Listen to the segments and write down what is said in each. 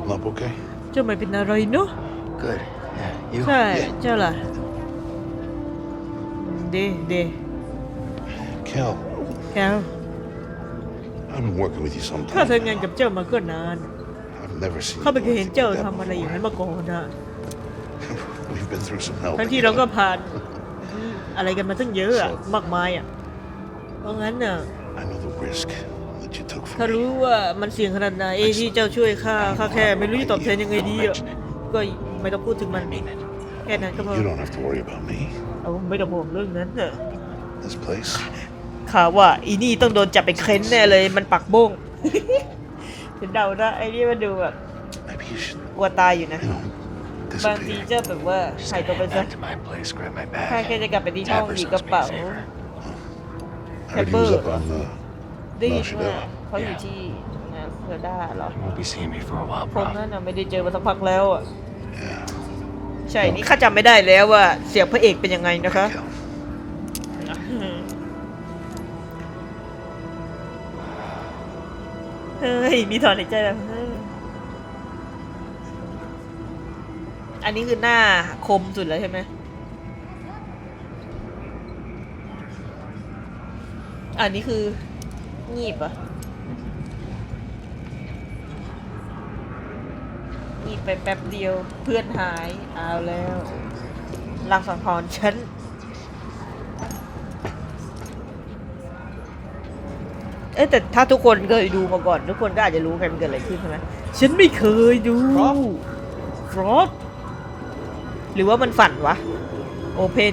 holding up okay? เจ้าไม่เป็นอะไรเนาะ Good. Yeah. You? ใช่เจ้าล่ะเดเด Kel, แกว I've been working with you some ข้า time. ทำงานกับเจ้ามาก็นาน I've never seen ข้าไม่ you เคยเห็น like เจ้า that ทำอะไรอย่างนั้น before. มาก่อนนะ We've been through some hell ทั้งที่เราก็ together. ผ่านอะไรกันมาตั้งเยอะอะมากมายอะ เพราะงั้นน่ะ I know the risk that you took ถ้า for รู้ me. ว่ามันเสี่ยงขนาดไหนที่เจ้าช่วยข้าข้าแค่ไม่รู้จะตอบแทนยังไงดีอะก็ไม่ต้องพูดถึงมันแค่นั้นก็พอ You don't have to worry about me. เอาไม่ต้องห่วงเรื่องนั้นเนอะ This place, ข่าวว่าอีนี่ต้องโดนจับไปเค้นแน่เลยมันปักโบ้งฉันเดานะไอ้นี่มันดูแบบ maybe you should, กลัวตายอยู่นะ you know, บางที disappear. เจ้าแบบว่า Just หายตัวไป head ซะ back to my place, grab my ข้าแค่ bag. จะกลับไปที่ห้อง Tapper หยิบ sends กระ me a เป๋า favor. I heard he was up on the ได้ยิน Marshall ว่า Dale. เขาอยู่ที่นาเซอร์ด้าเหรอ You won't be seeing me for a while, ผม bro. นั่นน่ะไม่ได้เจอมาสักพักแล้วอะ Yeah. ใช่นี่ข้าจำไม่ได้แล้วว่าเสียงพระเอกเป็นยังไงนะคะ Kel. เฮ้ย มีถอนหายใจแบบเฮ้ยอันนี้คือหน้าคมสุดแล้วใช่ไหม อันนี้คือ งีบเหรอะงีบไปแป๊บเดียวเพื่อนหายเอาแล้วลังสังหรณ์ฉันเอ้ยแต่ถ้าทุกคนเคยดูมาก่อน ทุกคนก็อาจจะรู้กันเกิดอะไรขึ้นใช่ไหมฉันไม่เคยดูฟรอสหรือว่ามันฝันวะ โอเพน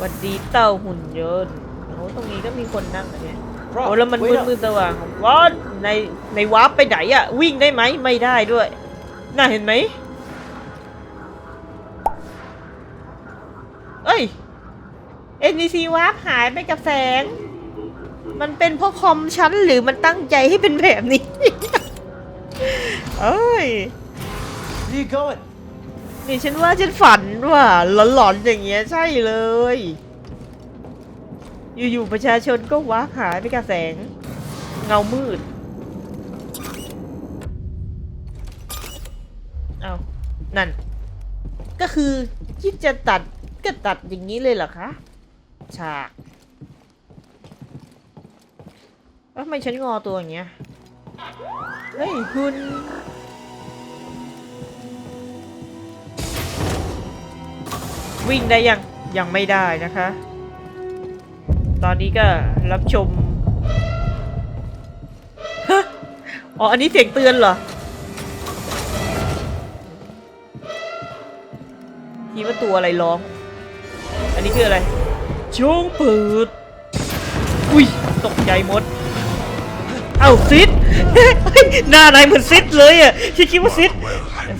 วันดีเต้าหุ่นยนต์โอ้ตรงนี้ก็มีคนนั่งนะเนี่ยโอ้แล้วมันมืดมืดสว่างวอดในในวาร์ปไปไหนอะวิ่งได้ไหมไม่ได้ด้วย น่าเห็นไหมเอ้ย NPC วาร์ปหายไปกับแสง มันเป็นเพราะคอมชั้นหรือมันตั้งใจให้เป็นแบบนี้ เอ้ย Where you going? นี่ฉันว่าฉันฝันว่าหลอนๆอย่างเงี้ยใช่เลย อยู่ๆประชาชนก็ว้าหายไปกับแสง เงามืด เอานั่น ก็คือคิดจะตัดก็ตัดอย่างนี้เลยเหรอคะ ฉากทำไมฉันงอตัวอย่างเงี้ย เฮ้ย คุณ วิ่งได้ยังยังไม่ได้นะคะ ตอนนี้ก็รับชมอ๋ออันนี้เสียงเตือนเหรอคิดว่าตัวอะไรร้อง อันนี้คืออะไรจงเปิดอุ้ยตกใจมด เอ้าซิดหน้านายเหมือนซิดเลยอะฉันคิดว่าซิด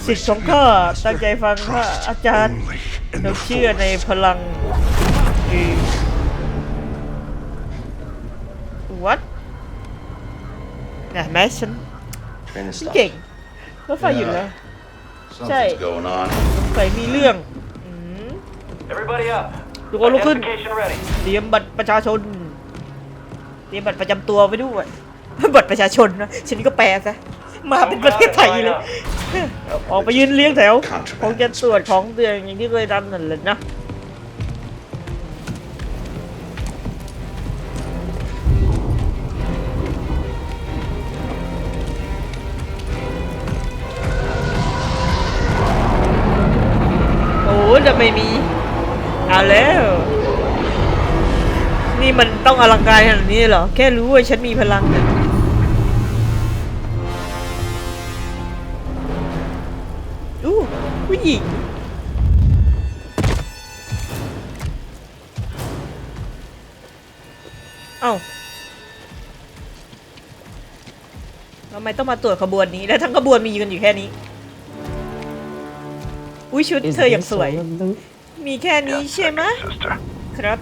สิทธิ์ของข้าตั้งใจฟังข้าอาจารย์ เราเชื่อในพลังเอวัดนะแม้ฉัน Train to ฉัน stop. เก่งรถไฟหยุดแล้ว Something's going on. สงสัยมีเรื่องอืม Everybody up. ทุกคนลุกขึ้น Identification ready. เตรียมบัตรประชาชน เตรียมบัตรประจำตัวไว้ด้วยบัตรประชาชนนะฉันก็แปลซะ มาเป็นประเทศไทยเลย ออกไปยืนเลี้ยงแถว คงจะตรวจของเตือนอย่างที่เคยทำนั่นแหละนะโอ้จะไม่มี เอาแล้ว นี่มันต้องอลังการขนาดนี้เหรอ แค่รู้ว่าฉันมีพลังเนี่ย ผู้หญิง เอ้าทำไมต้องมาตรวจขบวนนี้ แล้วทั้งขบวนมีกันอยู่แค่นี้ อุ้ยชุด Is เธออย่าง this สวย all of them? มีแค่นี้ใช่ไหม Sister. ครับ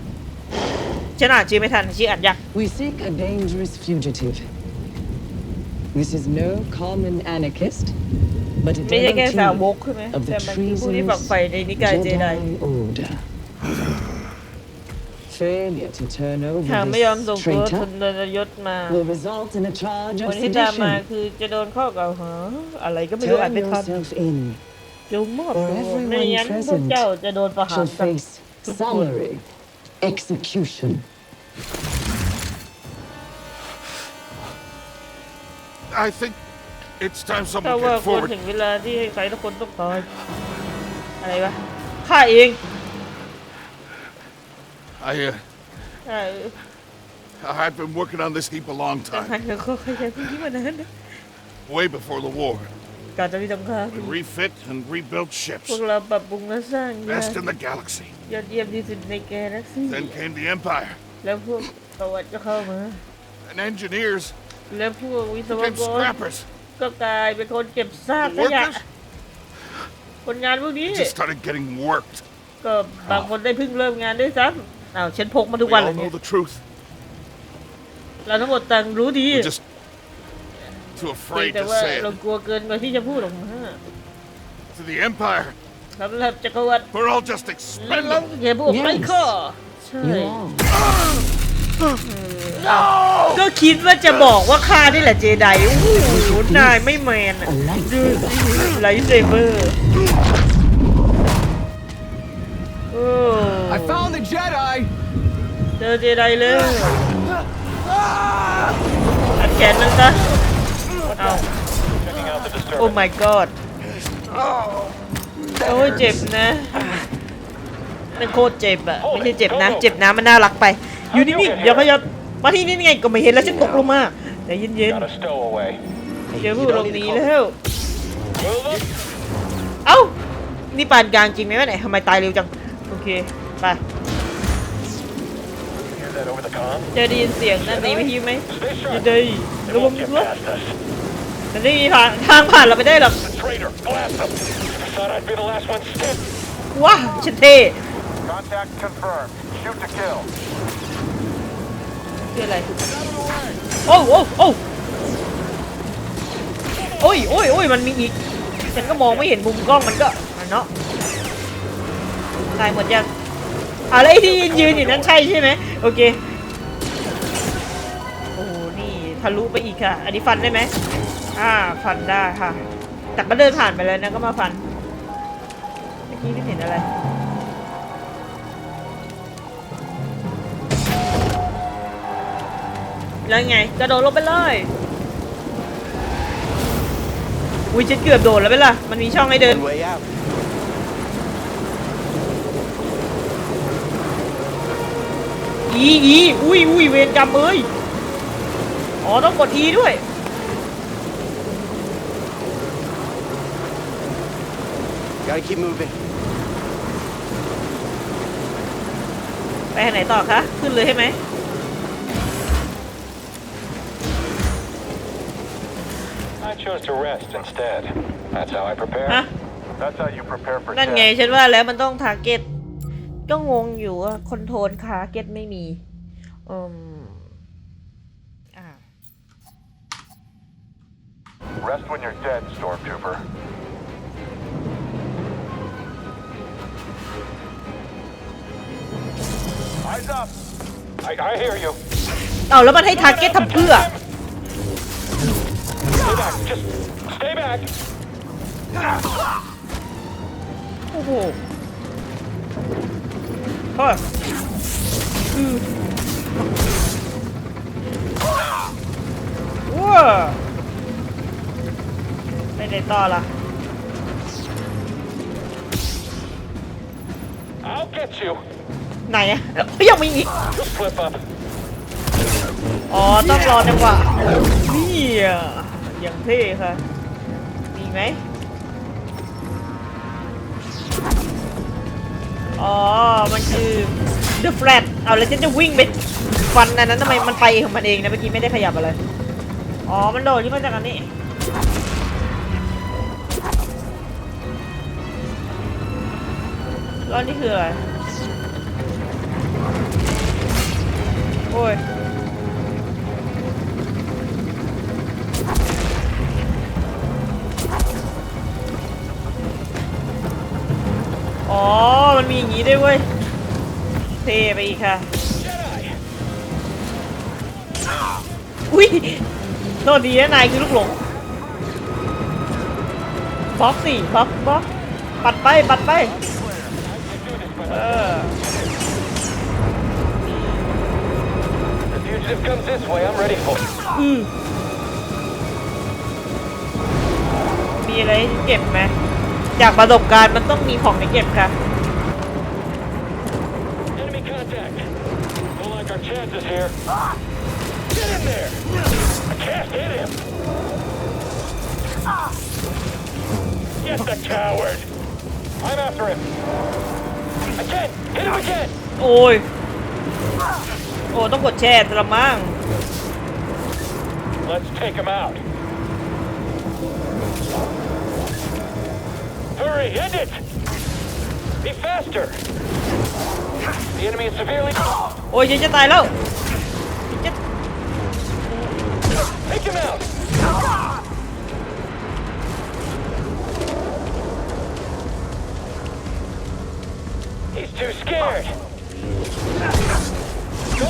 ฉันอ่านชื่อไม่ทันชื่ออ่านยาก We seek a dangerous fugitive. This is no common anarchist, but a ไม่ใช่แค่สาวก devotee ใช่ไหม of แต่ the มันคือผู้ที่ treasonous ฝักใฝ่ในนิกายเจได Jedi Order. failure to turn over หากไม่ยอมส่ง this ตัวท traitor นยศมา will result in a charge ค of นที่ตามมา sedition. คือจะโดนข้อกล่าวหา อะไรก็ไม่รู้อ่าน Turn ไม่ทัน yourself in. จงมอบ or ตัว everyone ไม่งั้นพวก present เจ้าจะโดนประหาร Shall กัน face summary execution. I think it's time ถ้า someone ว่า came ควร forward. ถึงเวลาที่ใครทุกคนต้องตายอะไรวะข้าเอง I, uh, ใช่ I've been working on this heap a long ทหาร time, กับเขาขยันที่มานานนะ way before the war. การจะมีสงคราม We refit and rebuilt พว ships, กเราปรับปรุงและสร้างยาน best in the galaxy. ยอดเยี่ยมที่สุดในแกลเล็กซี่ Then came the Empire, แล้วพวกตะวันก็เข้ามา and engineers แล้วพวกวิศว became กร scrappers. ก็กลายเป็นคนเก็บซากข The ยะ workers คนงานพวกนี้ just started getting worked. ก็บางคนได้เพิ่งเริ่มงานด้วยซ้ำอ้าวฉันพกมาทุก We วันเล all ยเนี่ know ย the truth. เราทั้งหมดต่างรู้ดี We're just too เพียง afraid แต่ to ว่า say เรา it. กลัวเกินกว่าที่จะพูดออกมา To the Empire, สำหรับจักรวรรดิ we're all just แล้วเรา expendable. แค่พวก Yes. ไร้ข้อใช่ You are. ก็คิดว่าจะบอกว่าข้านี่แหละเจไดโอ้โหนายไม่แมนอะ A lightsaber. ไลท์เซเบอร์โอ้ I found the Jedi! เจอเจไดเลยอัดแขนมันซะเอาโอ้ my god โอ้ยเจ็บนะนั่นโคตรเจ็บอะไม่ใช่เจ็บนะ เจ็บนะมันน่ารักไป อยู่นิ่งๆอย่าขยับ มาที่นี่ไงก็ไม่เห็นแล้วฉันตกลงมาแต่เย็น Got a stowaway. ๆเดี๋ยวพูดตรงนี้แล้วเอ้า นี่ปานกลางจริงไหมวะเนี่ยทำไมตายเร็วจัง โอเค ไป Hear that over the comm? จะได้ยินเสียงนั่นนี้ไหมฮิวไหม Stay จะ sharp. ได้ They ระวัง won't get รถ past us. มันไม่มีทางทางผ่านเราไปได้หรอก The traitor! Blast him! I thought I'd be the last one standing. ว้าฉันเท่ Contact confirmed. Shoot to kill. คืออะไรโอ้โอ้โอ้โอ้ยโอ้ยโอ้ยมันมีอีกฉันก็มองไม่เห็นมุมกล้องมันก็เนาะตายหมดยังอะไรที่ยืนยืนอยู่นั้นใช่ใช่ไหมโอเคโอ้โหนี่ทะลุไปอีกค่ะ อันนี้ฟันได้ไหมอ่าฟันได้ค่ะ แต่ก็เดินผ่านไปแล้วนะก็มาฟันเมื่อกี้ไม่เห็นอะไร แล้วไงกระโดดลงไปเลยอุ้ยฉันเกือบโดดแล้วไปล่ะ มันมีช่องให้เดิน Way out. อีอีอุ้ยอุ้ยเวรกรรมเอ้ย อ๋อต้องกดอีด้วย Gotta keep moving. ไปทางไหนต่อคะ ขึ้นเลยใช่ไหม I chose to rest instead. That's how I prepare. ฮะ That's how you prepare for นั่น death. ไงฉันว่าแล้วมันต้องทาร์เก็ตก็งงอยู่ว่าคอนโทรลทาร์เก็ตไม่มีอืมอ่า Rest when you're dead, Stormtrooper. Eyes up. I, I hear you. เอาแล้วมันให้ทาร์เก็ตทำเพื่อ Stay back. Just stay back. โอ้โหเฮ้ยอือว้าไปไหนต่อล่ะ I'll get you. ไหนอะเฮ้ยยังมีอีก Just slip up. อ๋อ ต้องรอจังหวะนี่อะ อย่างเท่ค่ะ มีไหม อ๋อ มันคือ The Flat เอาแล้วฉันจะวิ่งไปฟันอันนั้นทำไมมันไปของมันเองนะเมื่อกี้ไม่ได้ขยับอะไร อ๋อ มันโดดขึ้นมาจากอันนี้แล้วนี่คืออะไร โอ้ย อ๋อ มันมีอย่างนี้ด้วยเว้ย เทไปอีกค่ะ อุ้ยโทษดีนะนายคือลูกหลงบ็อกสิบ็อกบ็อกปัดไป ปัดไป เออมีอะไรเก็บไหม จากประสบการณ์มันต้องมีของให้เก็บค่ะ Enemy contact. Don't like our chances here. Get in there. I can't hit him. Get the coward. I'm after him. Again. Hit him again. โอ้ย โอ้ต้องกดแช่สละมั้ง Let's take him out. Hurry, end it! Be faster! The enemy is severely... โอ้ยยังจะตายแล้วจะ Take him out! He's too scared. Go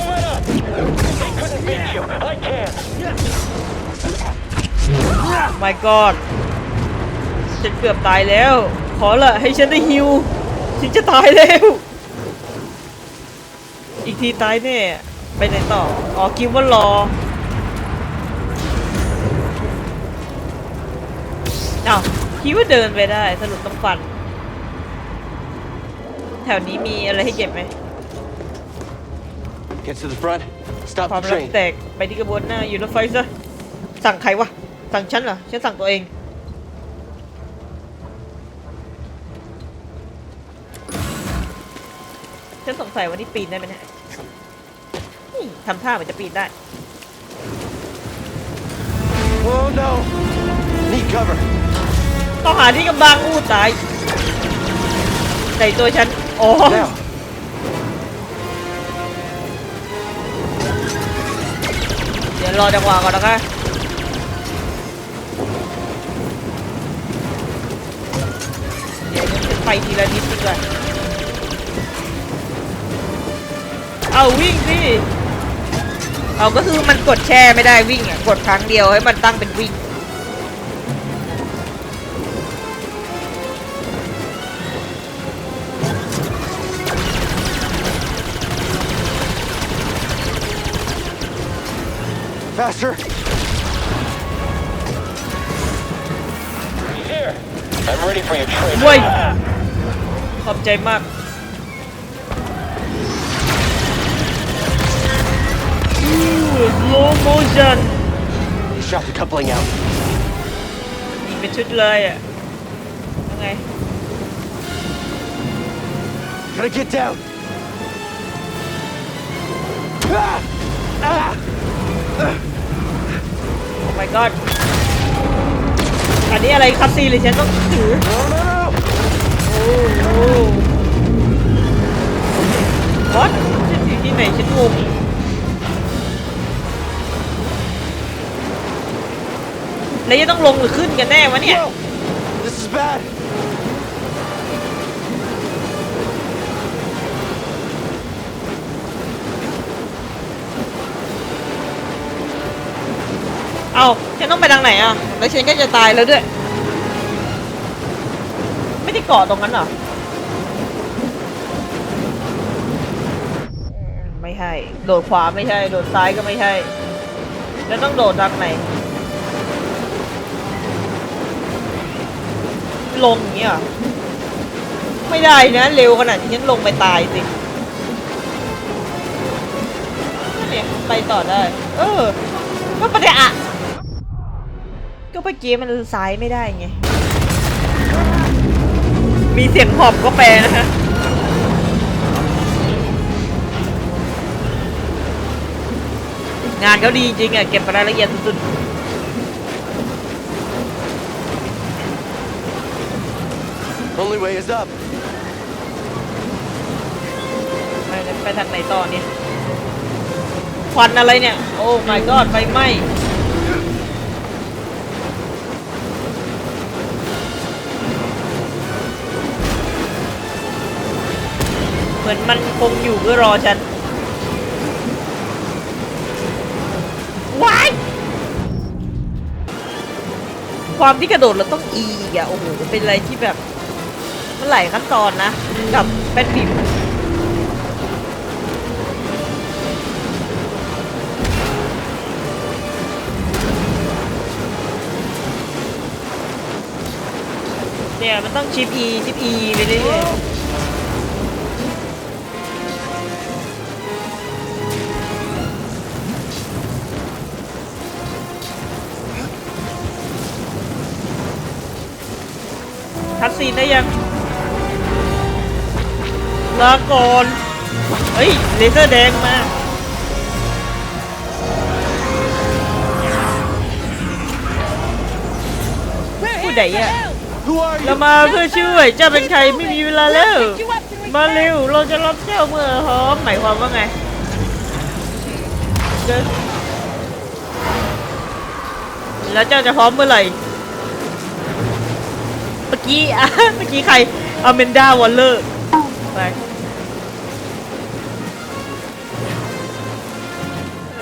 right ฉันเกือบตายแล้ว ขอละให้ฉันได้ฮิวฉันจะตายแล้ว อีกทีตายแน่ ไปไหนต่อ อ๋อคิดว่ารอ อ้าวคิดว่าเดินไปได้ สรุปต้องฟัน แถวนี้มีอะไรให้เก็บไหม Get to the front. Stop ความ the รัก train. แตกไปที่กระบวนหน้าอยู่รถไฟซะ สั่งใครวะ สั่งฉันเหรอ ฉันสั่งตัวเอง ฉันสงสัยว่านี่ปีนได้ไหมเนี่ยนี่ทำท่าเหมือนจะปีนได้ Oh no! Need cover. ต้องหาที่กำบังอู้ตายใส่ตัวฉันอ๋อ Now. เดี๋ยวรอจังหวะก่อนนะคะเดี๋ยวฉันไปทีละนิดดีกว่า เอาวิ่งสิเอาก็คือมันกดแช่ไม่ได้วิ่งอะกดครั้งเดียวให้มันตั้งเป็นวิ่ง Faster. He's here. I'm ready for your train. เว้ยขอบใจมาก slow motion He shot the coupling out. ยิงเป็นชุดเลยอะยังไง Gotta get down. Ah! Ah! oh my god อันนี้อะไรคัสซีนหรือฉันต้องถือ No, no, no! โอ้โหวัดฉันอยู่ที่ไหนฉันงง แล้วจะต้องลงหรือขึ้นกันแน่วะเนี่ย Whoa! This is bad. เอาฉันต้องไปทางไหนอะ แล้วฉันก็จะตายแล้วด้วย ไม่ได้เกาะตรงนั้นเหรออืมไม่ใช่ โดดขวาไม่ใช่ โดดซ้ายก็ไม่ใช่ แล้วต้องโดดทางไหน ลงอย่างเงี้ยไม่ได้นะ เร็วขนาดนี้ฉันลงไปตายสิเนี่ยไปต่อได้ เออก็ประเดี๋ยวอะก็เมื่อกี้มันซ้ายไม่ได้ไง มีเสียงหอบก็แปลนะฮะงานเขาดีจริงอะ เก็บรายละเอียดสุด Only way is up. ไปทางไหนต่อเนี่ยควันอะไรเนี่ย โอ้ my god ไฟไหม้ เหมือนมันคงอยู่เพื่อรอฉันว้ายความที่กระโดดเราต้องอีอะโอ้โห เป็นอะไรที่แบบ มันหลายขั้นตอนนะ กับแป้นพิมพ์เนี่ยมันต้องชิปอีชิปอีไปเรื่อยๆคัดซีนได้ยัง ลาก่อนเฮ้ยเลเซอร์แดงมาผู้ใดอะเรามาเพื่อช่วยเจ้าเป็นใครไม่มีเวลาแล้ว มาเร็วเราจะรับเจ้าเมื่อพร้อมหมายความว่าไงแล้วเจ้าจะพร้อมเมื่อไหร่ เมื่อกี้อะเมื่อกี้ใครอเมนดาวอลเลอร์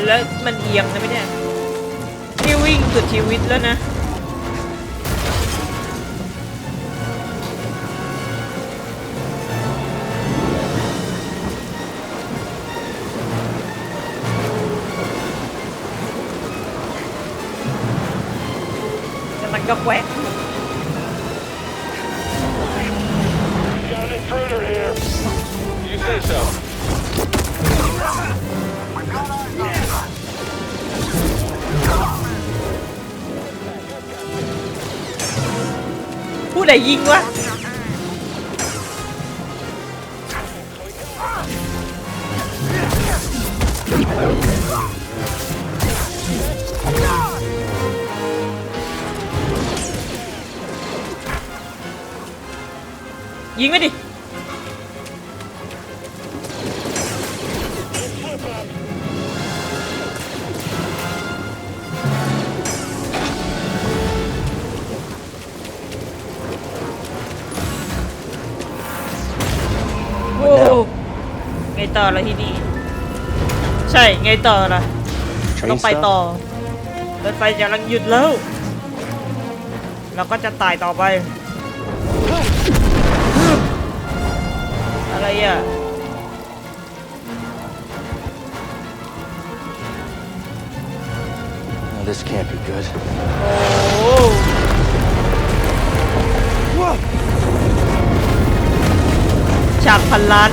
แล้วมันเอียงนะไม่เนี่ยนี่วิ่งสุดชีวิตแล้วนะแต่มันก็แวก ยิงวะ ไงต่อละที่นี่ ใช่ไงต่อละ Train ต้องไป stop? ต่อรถไฟจะกำลังหยุดแล้วเราก็จะตายต่อไป อะไรอะ No, this can't be good. โอ้ฉากพันล้าน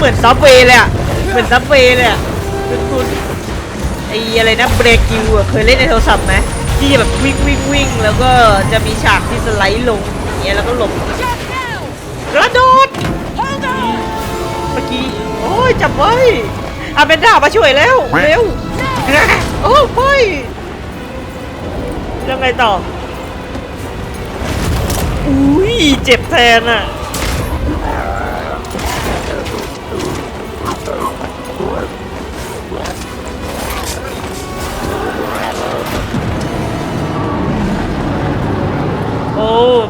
เหมือนซับเวย์เลยอะเหมือนซับเวย์เลยอะคุณคุณไอ้อะไรนะเบรกิวอะเคยเล่นในโทรศัพท์ไหมที่จะแบบวิ่งวิ่งวิ่งแล้วก็จะมีฉากที่สไลด์ลงอย่างเงี้ยแล้วก็หลบกระโดดเมื่อกี้โอ้ยจับไว้อาเบนด้ามาช่วยแล้วเร็วโอ้ไปยังไงต่ออุ้ยเจ็บแทนอะ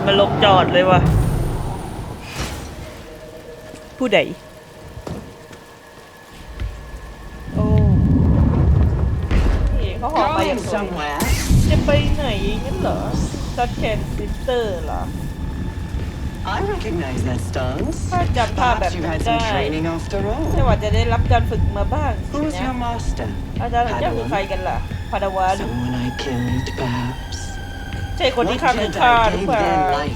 มันลงจอดเลยว่ะ ผู้ใดโอ้นี่เขาหอไปอย่าง Going สวย somewhere. จะไปไหนงั้นเหรอซัดแคนซิสเตอร์เหรอ I recognize that stance. ถ้าจำภาพแบบ Perhaps you've นั้น had ได้ some training after ไม่ all. ว่าจะได้รับการฝึกมาบ้างสิ Who's นะ your master? อาจารย์ของเจ้าคือใครกันล่ะพาดาวัน Someone I killed, perhaps. ใช่คนที่ข้าคือข้าหรือเปล่า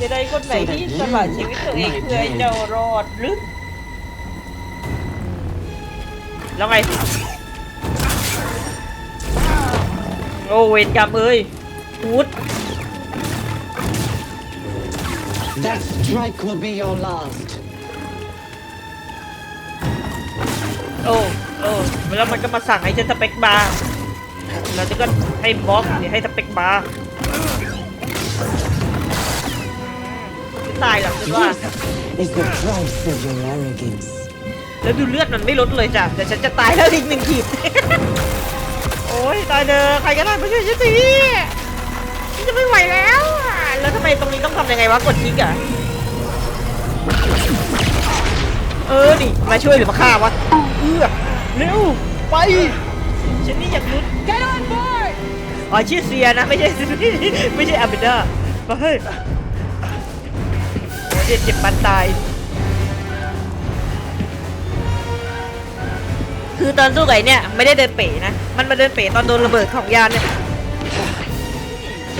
จะได้คนไหนที่สละชีวิตตัวเองเพื่อให้เจ้ารอดหรือแล้วไง โอ้เวรกรรมเอ้ยพูด That strike will be your last. โอ้โอ้แล้วมันก็มาสั่งให้ฉันสเปคบาร์แล้วจะก็ให้บล็อกเดี๋ยให้สเปคบาร์ ตายหรอกคิดว่า Is the price of your arrogance. แล้วดูเลือดมันไม่ลดเลยจ้ะแต่ฉันจะตายแล้วอีกหนึ่งขีด โอ้ยตายเด้อใครก็ได้มาช่วยฉันทีฉันจะไม่ไหวแล้วอะแล้วทำไมตรงนี้ต้องทำยังไงวะกดคลิกอะ เออดิมาช่วยหรือมาฆ่าวะเอือเร็วไปฉันนี่อยากรุด Get on board อ๋อชื่อเซียนะไม่ใช่ ไม่ใช่อาบิด้าไป เฮ้ยโอ้เจ็บเจ็บปันตาย คือตอนสู้กับไอ้เนี่ยไม่ได้เดินเป๋นะ มันมาเดินเป๋ตอนโดนระเบิดของยานเนี่ย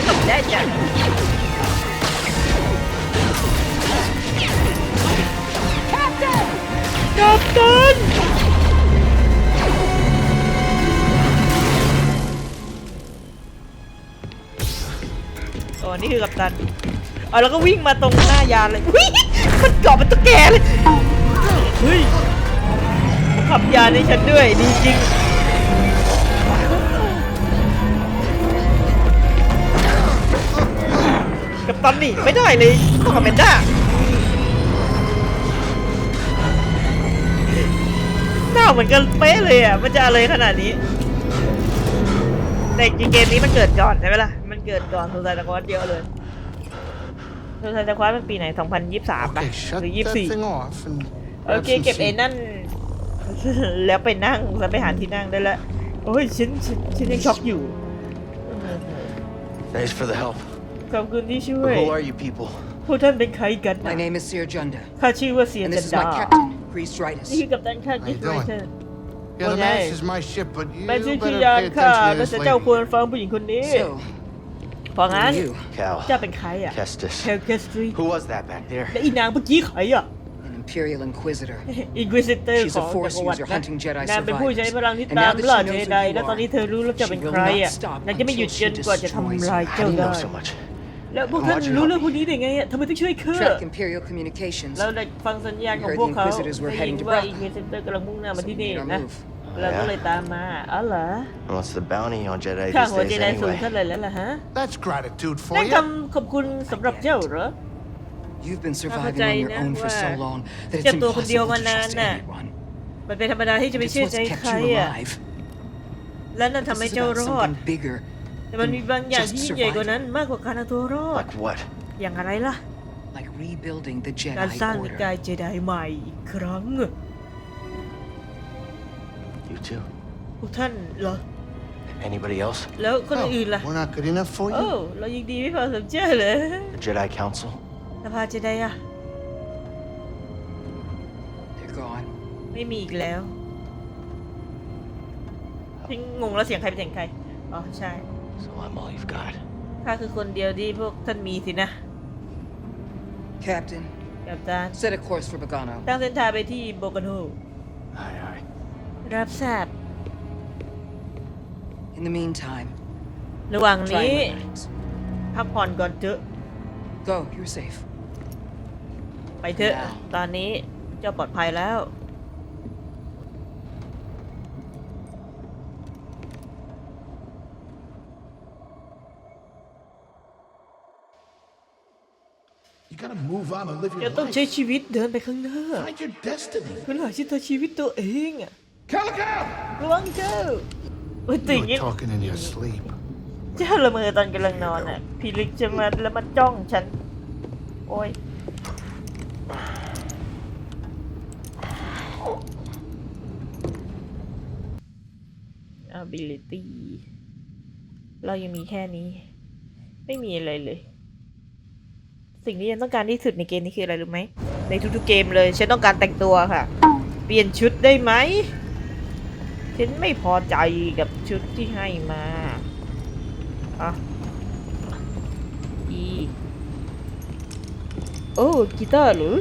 ตกได้จ้ะกัปตันอ๋อนี่คือกัปตันอ๋อแล้วก็วิ่งมาตรงหน้ายานเลยวิ่มัน เกาะเป็นตุ๊กแกเลยเฮ้ยขับยานให้ฉันด้วยดีจริงกับตันนี่ไม่ได้เลยต้องกับแมนด้าหน้าเหมือนกันเป๊ะเลยอะมันจะอะไรขนาดนี้ แต่จริงเกมนี้มันเกิดก่อนใช่ไหมล่ะมันเกิดก่อนทูไซตาควอสเยอะเลย ทูไซตาควอสเป็นปีไหน 2023ป่ะ Okay, shut หรือ that 24 thing off and โอ grab เค some เก็บไอ้ seat. นั่น แล้วไปนั่งแล้วไปหาที่นั่งได้แล้วโอ้ยฉันฉันฉันยังช็อกอยู่ Thanks for the help. ขอบคุณที่ช่ว But ย who are you people? พวกท่านเป็นใครกัน My name is Sir Junda, ข้าชื่อว่าเซียน and จั this น is ดา my captain, Grease นี่คือ Drydas. กัปตันข้า How กิ you ฟต์ไร doing? เตอร์ Yeah, the Okay. Max is my ship, but you ไม่ใช่ better คื pay อยาน attention ข้า to ก็ this จะเจ้า lady. ควรฟังผู้หญิงคนนี้ So, เพราะ who งั้น are you? เจ้า Cal. เป็นใครอะ Kestis. เคลเคสตรี Who was that back there? และอีนางเมื่อกี้ใครอะ An Imperial Inquisitor. อินควิซิเตอร์ She's ข a อง Force จักรวรรดิ user นะ hunting Jedi นางเป็นผู้ใช้พลังที่ survivors. And ตาม now that ล่า she เจ knows ได who you และตอนนี้ are, เธอรู้แล้วเจะเป็น she will ใคร not อะ stop นางจะไม่หยุด until จ she นกว่าจะ destroys ทำลาย How เจ้า do you ได้ know so much? แล้วพวกท่านรู้เรื่องพวกนี้ได้ไงอะทำไมต้องช่วยข้า Track Imperial communications. เราได้ฟังสัญญาณของ We heard พวก the เขา Inquisitors were ได้ยิ heading น to ว่า Bravo. อินควิซิเตอร์กำลังมุ่งหน้ามา So ที่ we นี่ made our นะ move. เราก็เลยตามมาอ๋อเหรอ And What's the bounty on Jedi ข้า these หัวเจ days ไดสูง anyway? เท่าไหร่แล้วล่ะฮะ That's gratitude for นั่น you. คำขอบคุณสำหรับเจ้าเหรอ You've been Sao surviving chạy on your nè, own for so qua. long that Chắc it's tôi con điêu impossible to mà trust nè. anyone. มันเป็นธรรมดาที่จะ But ไม่ it's เชื่อ what's ใจ kept ใคร you อะ alive. และนั่นทำ This ให้ is เจ้า about รอด something bigger แต่มันมีบางอย่างที่ Just ยิ่งใหญ่กว่า surviving. นั้นมากกว่าการเอาตัวรอด Like what? อย่างอะไรล่ะ like rebuilding the การสร้าง Jedi นิ Order. กายเจไดใหม่อีกครั้ง You too? พวกท่านเหรอ Anybody else? แล้วคนอื่นล่ะ We're not good enough for โอ้ you? เรายิงดีไม่พอสมเจ้าเลย The Jedi Council? สภาเจไดอะ They're gone. ไม่มีอีกแล้วทิ้งงงแล้วเสียงใครเป็นเสียงใคร อ๋อ ใช่ So I'm all you've got. ข้าคือคนเดียวที่พวกท่านมีสินะ Captain, กับตัน set a course for Bogano. ตั้งเส้นทางไปที่โบกันโฮ Aye, aye. รับทราบ In the meantime, ระหว่าง try นี้ and relax. พักผ่อนก่อนเถอะ Go, you're safe. ไปเถอะแล้วตอนนี้เจ้าปลอดภัยแล้ว You gotta move on and live จะ your ต้องใช้ life. ชีวิตเดินไปข้างหน้า Find your destiny. เพื่อหาชิตชีวิตตัวเองอะ Calico! ระวังเจ้าโอ้ยติ่ง You นี้ were talking in your sleep. เจ้าละเมอตอนกำลังนอนอะพี่ลิกจะมาแล้วมาจ้องฉัน โอ้ย ability เรายังมีแค่นี้ ไม่มีอะไรเลย สิ่งที่ฉันต้องการที่สุดในเกมนี้คืออะไรรู้ไหม ในทุกๆเกมเลย ฉันต้องการแต่งตัวค่ะ เปลี่ยนชุดได้ไหม ฉันไม่พอใจกับชุดที่ให้มาอะอีโอ้กีตาร์หรือ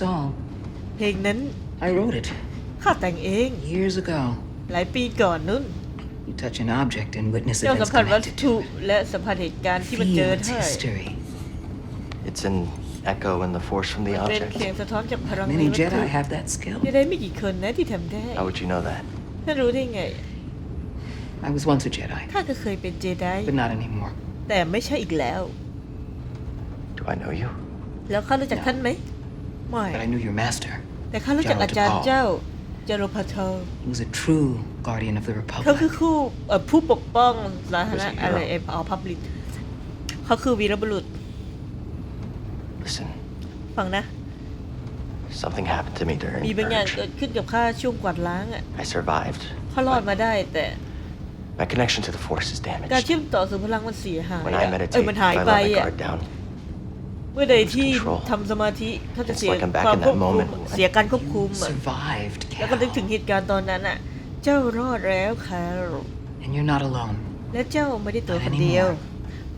song, เพลงนั้น I wrote it ข้าแต่งเอง years ago. หลายปีก่อนนู้น You touch an object and witness เจ้าสัม events ผัสวัต connected ถุ to it. และสัมผัสเหตุการณ์ที่มันเจ Feel อ its ได้ history. It's an echo in the force from the มันเป็น object. เสียงสะท้อนจากพลังใน Many วัตถุ Jedi have that skill. จะได้ไม่กี่คนนะที่ทำได้ How would you know that? ท่านรู้ได้ไง I was once a Jedi, ข้าก็เคยเป็นเจได but not anymore. แต่ไม่ใช่อีกแล้ว Do I know you? แล้วข้ารู้จักท่านไหม ไม่ But I knew your master. แต่ข้ารู้จักอาจารย์เจ้าเจโรพาเทล He was a true guardian of the เขาคือ Republic. คู่เอ่อผู้ปกป้องสาธารณะ Who's a hero? อะไรเอ็มเอาพับลิกเขาคือวีรบุรุษ Listen, ฟังนะ something happened to me during มีบางอย่าง Purge. เกิดขึ้นกับข้าช่วงกวาดล้างอะ I survived. ข้ารอดมาได้ แต่ My connection to the Force is การ damaged. เชื่อมต่อสู่พลังมันเสียหาย When อะ I เอ meditate, อมัน if หาย I ไป let my อะ guard down, เมื่อใดที่ control. ทำสมาธิเขาจะ It's เสีย like I'm back ความ in ควบ that คุม moment. เสียการควบคุมอะ Survived, แล้วก็นึก Cal. ถึงเหตุการณ์ตอนนั้นอะ เจ้ารอดแล้วแคล And you're not alone. และเจ้าไม่ได้ตัวคนเดียว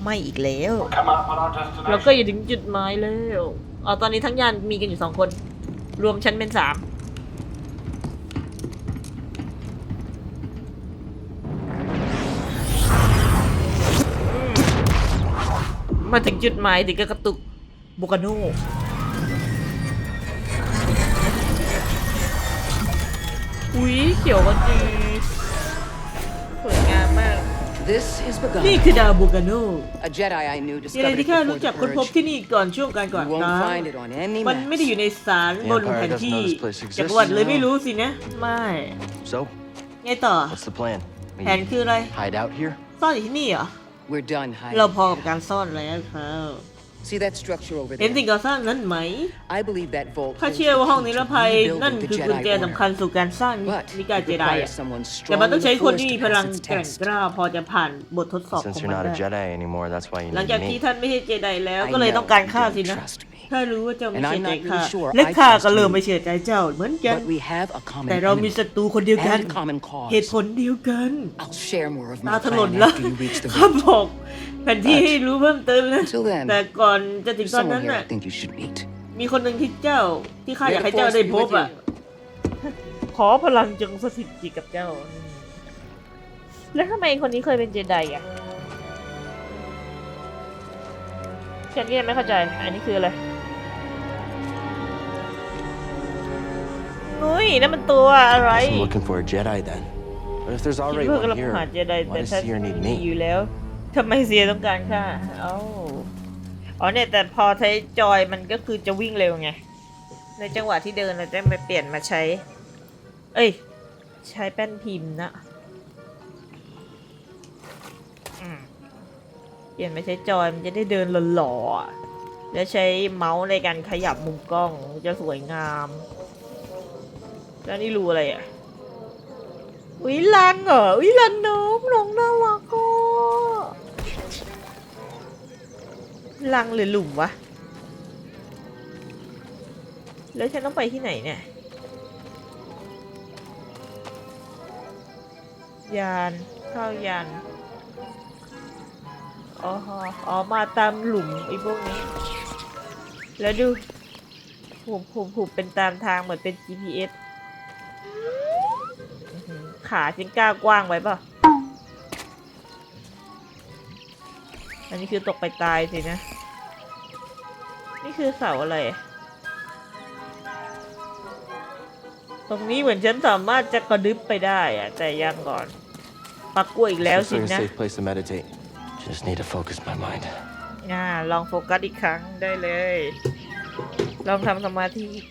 ไม่อีกแล้ว Come up on our destination. เราก็อยู่ถึงจุดหมายแล้วอ๋อตอนนี้ทั้งยานมีกันอยู่สองคน รวมฉันเป็นสามมาถึงจุดหมายถึงก็กระตุก บุกาโน่อุ้ยเขียวกันจีสวยงามมาก This is นี่ Bogano, คือดาวบุกาโน่ a Jedi I knew มีอะไร discovered ที่ it ข้า before รู้ the จักค้นพบ purge. ที่นี่ก่อนช่วงการก่อน You won't ร้าง find it on any มันไม่ได้อยู่ maps. ในสารบน Empire แผน doesn't ที่ know this place exists. จักรวรรดิเลยไม่รู้สินะ ไม่ So, ไงต่อ what's the plan? แผนคืออะไร hide out here? ซ่อนอยู่ที่นี่เหรอ We're done เรา hiding. พอกับการซ่อนแล้วครับ See that structure over เห็น there? สิ่งก่อสร้างนั้นไหม I believe that vault ข้า holds เชื่อ the ว่าห้อง key นิ to รภัย rebuilding นั่น the คือกุญ Jedi แจสำคัญ Order. สู่การสร้าง But นิกาย it เจได requires อะ someone แต่มัน strong ต้อง in ใช้ the คน Force ที่ to มีพลัง pass its แกร่ง test. กล้าพอจะผ่านบททดสอบข Since อง you're มัน not ได้ a Jedi anymore, that's why you หลัง need จากที่ me. ท่านไม่ใช่เจไดแล้ว I ก็เลย know ต้องการ you ข้า don't สินะ trust me. ข้ารู้ว่าเจ้าไม่ And เชื่อ I'm ใจ not ข้า really sure และ I ข้า trust ก็เริ่ม you. ไม่เชื่อใจเจ้าเหมือนกัน But we have a common แต่เรามี enemy ศัตรูคนเดียวกัน and common cause. เหตุผลเดียวกัน I'll share more of ตา my ถลน plan ละ after you reach the ข้า vault. บอก แผนที่ให้รู้เพิ่มเติมนะ Until then, แต่ก่อนจะถึง There's ตอนนั้ someone น here น่ะ I think you should meet. มีคนหนึ่งที่เจ้าที่ข้า May อยาก the ให้เจ้า force ได้ be พบ with อะ ขอพลังจงสถิตจิตกับเจ้า แล้วทำไมคนนี้เคยเป็นเจไดอะฉันก็ยังไม่เข้าใจ อันนี้คืออะไรนุ้ยนั่นมันตัวอะไร I'm looking for a Jedi then. But if there's คิด already เพื่อกำลั one งหา here, เจได why แต่ does ถ้า Seer need มี me? อยู่แล้ว ทำไมเซียต้องการค่าเอ้าอ๋อเนี่ยแต่พอใช้จอยมันก็คือจะวิ่งเร็วไง ในจังหวะที่เดินเราจะไปเปลี่ยนมาใช้ เอ้ย ใช้แป้นพิมพ์นะเปลี่ยนมาใช้จอยมันจะได้เดินหล่อๆแล้วใช้เมาส์ในการขยับมุมกล้องจะสวยงาม แล้วนี่รูอะไรอะอุ้ยลังเหรออุ้ยลังน้องน้องน่ารักอะ ลังหรือหลุมวะ แล้วฉันต้องไปที่ไหนเนี่ย ยานเข้ายานอ๋ออ๋อ มาตามหลุมไอ้พวกนี้ แล้วดูผูกผูกผูกเป็นตามทางเหมือนเป็น GPS ขาฉันกล้ากว้างไว้ป่ะ อันนี้คือตกไปตายสินะ คือเสาอะไรอะตรงนี้เหมือนฉันสามารถจะกระดึบไปได้อะแต่ยังก่อนปักกล้วยอีกแล้ว Looks สิ like a นะ safe place to meditate. Just need to focus my mind. อ่าลองโฟกัสอีกครั้งได้เลย ลองทำสมาธิอีก